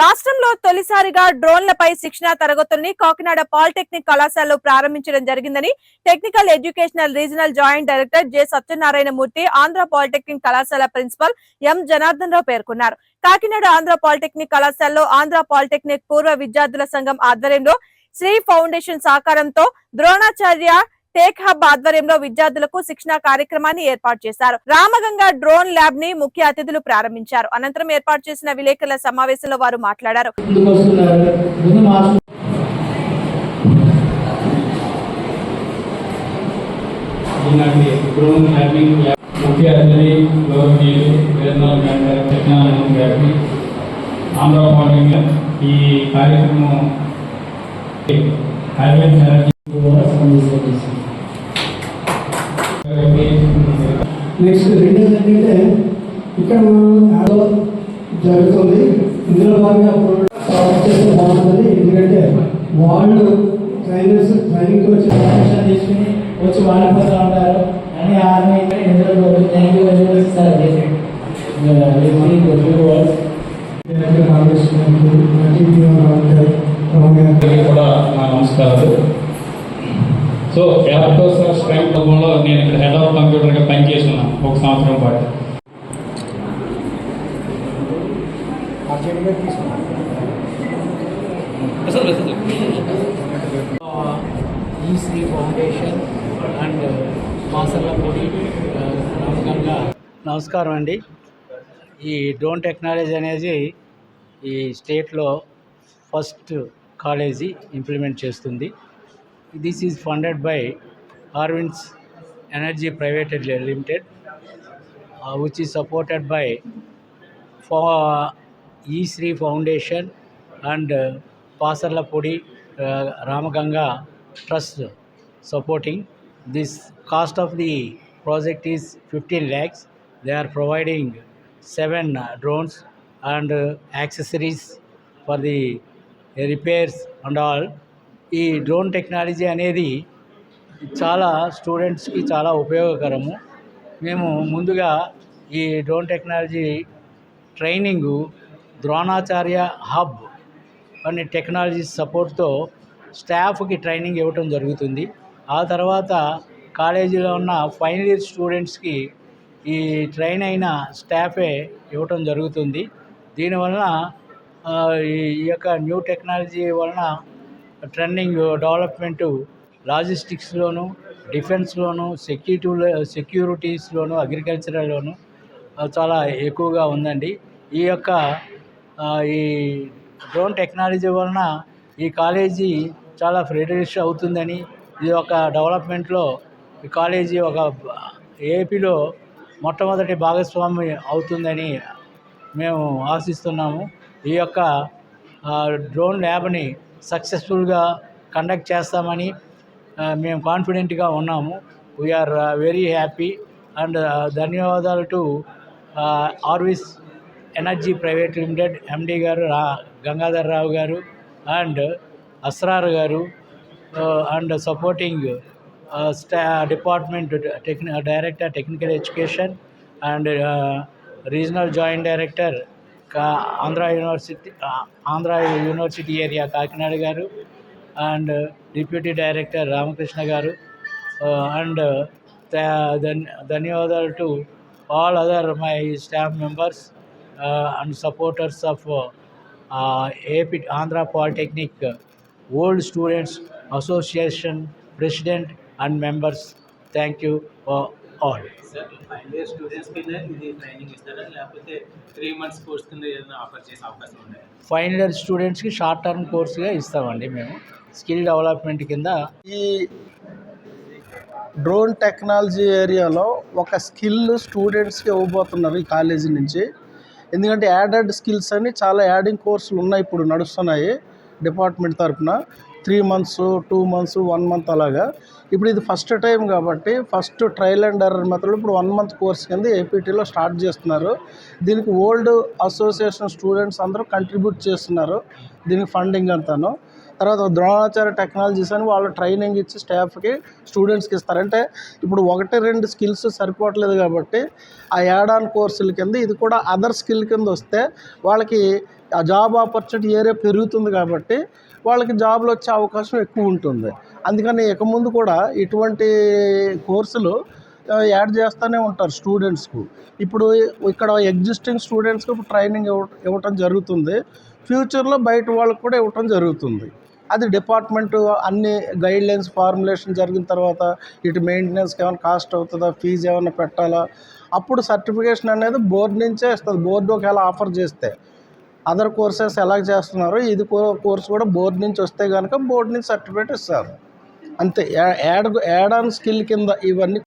రాష్ట్రంలో తొలిసారిగా డ్రోన్లపై శిక్షణ తరగతుల్ని కాకినాడ పాలిటెక్నిక్ కళాశాలలో ప్రారంభించడం జరిగిందని technical educational regional joint director J Satyanarayana Murthy Andhra polytechnic కళాశాల ప్రిన్సిపల్ ఎం జనార్దన్ రావు పేర్కొన్నారు. కాకినాడ ఆంధ్ర పాలిటెక్నిక్ కళాశాలలో ఆంధ్ర పాలిటెక్నిక్ పూర్వ విద్యార్థుల సంఘం ఆధ్వర్యంలో శ్రీ ఫౌండేషన్ సహకారంతో ద్రోణాచార్య టేక్ హబ్ ఆధ్వర్యంలో విద్యార్థులకు శిక్షణ కార్యక్రమాన్ని ఏర్పాటు చేశారు. రామగంగా డ్రోన్ ల్యాబ్ని ముఖ్య అతిథులు ప్రారంభించారు. అనంతరం ఏర్పాటు చేసిన విలేకరుల సమావేశంలో వారు మాట్లాడారు. ముఖ్య అతిథి గౌరవనీయులు గారి సత్యనారాయణ గారికి ఈ కార్యక్రమం ఎనర్జీ కూడా సంబంధించి గారికి నెక్స్ట్ రెండోది ఏంటంటే ఇక్కడ మనం యాడో జరుగుతుంది ఇందులో భాగంగా చేస్తే బాగుంటుంది. ఎందుకంటే వాళ్ళు ట్రైనర్స్ ట్రైనింగ్ వచ్చి పర్మిషన్ తీసుకుని వచ్చి వాడిపోతూ ఉంటారు. అని ఆర్మీ ఇందులో thank you very much sir కూడా నా నమస్కారాలు. సో ల్యాప్టాప్ స్ట్రెంగ్ నేను ఇక్కడ హెడ్ ఆఫ్ కంప్యూటర్గా పనిచేస్తున్నాను. ఒక సంవత్సరం పాటు. ఈ శ్రీ ఫౌండేషన్ అండ్ మాసల్లపూడి రామగంగా నమస్కారం అండి. ఈ డ్రోన్ టెక్నాలజీ అనేది ఈ స్టేట్లో ఫస్ట్ కాలేజీ ఇంప్లిమెంట్ చేస్తుంది. This is funded by Arvins energy private limited which is supported by ఫా ఈశ్రీ foundation and uh, Pasarlapudi uh, Ramaganga trust supporting. This cost of the project is fifteen lakhs they are providing seven drones and accessories for the repairs and all ఈ drone technology అనేది చాలా స్టూడెంట్స్కి చాలా ఉపయోగకరము. మేము ముందుగా ఈ drone technology training Dronacharya hub అనే టెక్నాలజీ సపోర్ట్తో స్టాఫ్కి ట్రైనింగ్ ఇవ్వటం జరుగుతుంది. ఆ తర్వాత కాలేజీలో ఉన్న ఫైనల్ ఇయర్ స్టూడెంట్స్కి ఈ ట్రైన్ అయిన స్టాఫే ఇవ్వటం జరుగుతుంది. దీనివలన ఈ ఈ యొక్క న్యూ టెక్నాలజీ వలన ట్రెండింగ్ డెవలప్మెంటు లాజిస్టిక్స్లోను డిఫెన్స్లోను సెక్యూరిటీ సెక్యూరిటీస్లోను అగ్రికల్చరల్లోను చాలా ఎక్కువగా ఉందండి. ఈ యొక్క ఈ డ్రోన్ టెక్నాలజీ వలన ఈ కాలేజీ చాలా ఫ్రెడరిష్ అవుతుందని ఇది ఒక డెవలప్మెంట్లో ఈ కాలేజీ ఒక ఏపీలో మొట్టమొదటి భాగస్వామి అవుతుందని మేము ఆశిస్తున్నాము. ఈ యొక్క డ్రోన్ ల్యాబ్ని సక్సెస్ఫుల్గా కండక్ట్ చేస్తామని మేము కాన్ఫిడెంట్గా ఉన్నాము. వీఆర్ వెరీ హ్యాపీ అండ్ ధన్యవాదాలు to Arvis energy private limited MD గారు రా గంగాధర్ రావు గారు అండ్ అస్రార్ గారు అండ్ సపోర్టింగ్ స్టా department టెక్ని director technical education and regional joint director కా Andhra university Andhra university area Kakinada గారు అండ్ డిప్యూటీ డైరెక్టర్ రామకృష్ణ గారు అండ్ ధన్యవాదాలు to all other my staff members. And supporters of AP Andhra polytechnic old students association president and members thank you all final year స్టూడెంట్స్కి short term కోర్సుగా ఇస్తామండి మేము. Skill development కింద. ఈ drone technology ఏరియాలో ఒక స్కిల్ స్టూడెంట్స్కి ఇవ్వబోతున్నారు ఈ కాలేజీ నుంచి. ఎందుకంటే యాడెడ్ స్కిల్స్ అని చాలా యాడింగ్ కోర్సులు ఉన్నాయి ఇప్పుడు నడుస్తున్నాయి డిపార్ట్మెంట్ తరఫున three months two months one month అలాగా. ఇప్పుడు ఇది ఫస్ట్ టైం కాబట్టి first trial and error method ఇప్పుడు వన్ మంత్ కోర్స్ కింద ఏపీటీలో స్టార్ట్ చేస్తున్నారు. దీనికి ఓల్డ్ అసోసియేషన్ స్టూడెంట్స్ అందరూ కంట్రిబ్యూట్ చేస్తున్నారు. దీనికి ఫండింగ్ అంతాను. తర్వాత ద్రోణాచార్య టెక్నాలజీస్ అని వాళ్ళు ట్రైనింగ్ ఇచ్చి స్టాఫ్కి స్టూడెంట్స్కి ఇస్తారు. అంటే ఇప్పుడు ఒకటి రెండు స్కిల్స్ సరిపోవట్లేదు కాబట్టి ఆ యాడ్ ఆన్ కోర్సుల కింద ఇది కూడా అదర్ స్కిల్ కింద వస్తే వాళ్ళకి ఆ జాబ్ ఆపర్చునిటీ ఏరియా పెరుగుతుంది కాబట్టి వాళ్ళకి జాబ్లు వచ్చే అవకాశం ఎక్కువ ఉంటుంది. అందుకని ఇక ముందు కూడా ఇటువంటి కోర్సులు యాడ్ చేస్తూనే ఉంటారు స్టూడెంట్స్కు. ఇప్పుడు ఇక్కడ ఎగ్జిస్టింగ్ స్టూడెంట్స్కి ఇప్పుడు ట్రైనింగ్ ఇవ్వ ఇవ్వటం జరుగుతుంది. ఫ్యూచర్లో బయట వాళ్ళకు కూడా ఇవ్వటం జరుగుతుంది. అది డిపార్ట్మెంట్ అన్ని గైడ్లైన్స్ ఫార్ములేషన్ జరిగిన తర్వాత ఇటు మెయింటెనెన్స్కి ఏమైనా కాస్ట్ అవుతుందా ఫీజు ఏమైనా పెట్టాలా? అప్పుడు సర్టిఫికేషన్ అనేది బోర్డు నుంచే ఇస్తుంది. బోర్డు ఒకవేళ ఆఫర్ చేస్తే అదర్ కోర్సెస్ ఎలా చేస్తున్నారో ఇది కోర్స్ కూడా బోర్డు నుంచి వస్తే కనుక బోర్డు నుంచి సర్టిఫికేట్ ఇస్తారు. అంతే. యాడ్ యాడ్ ఆన్ స్కిల్ కింద ఇవన్నీ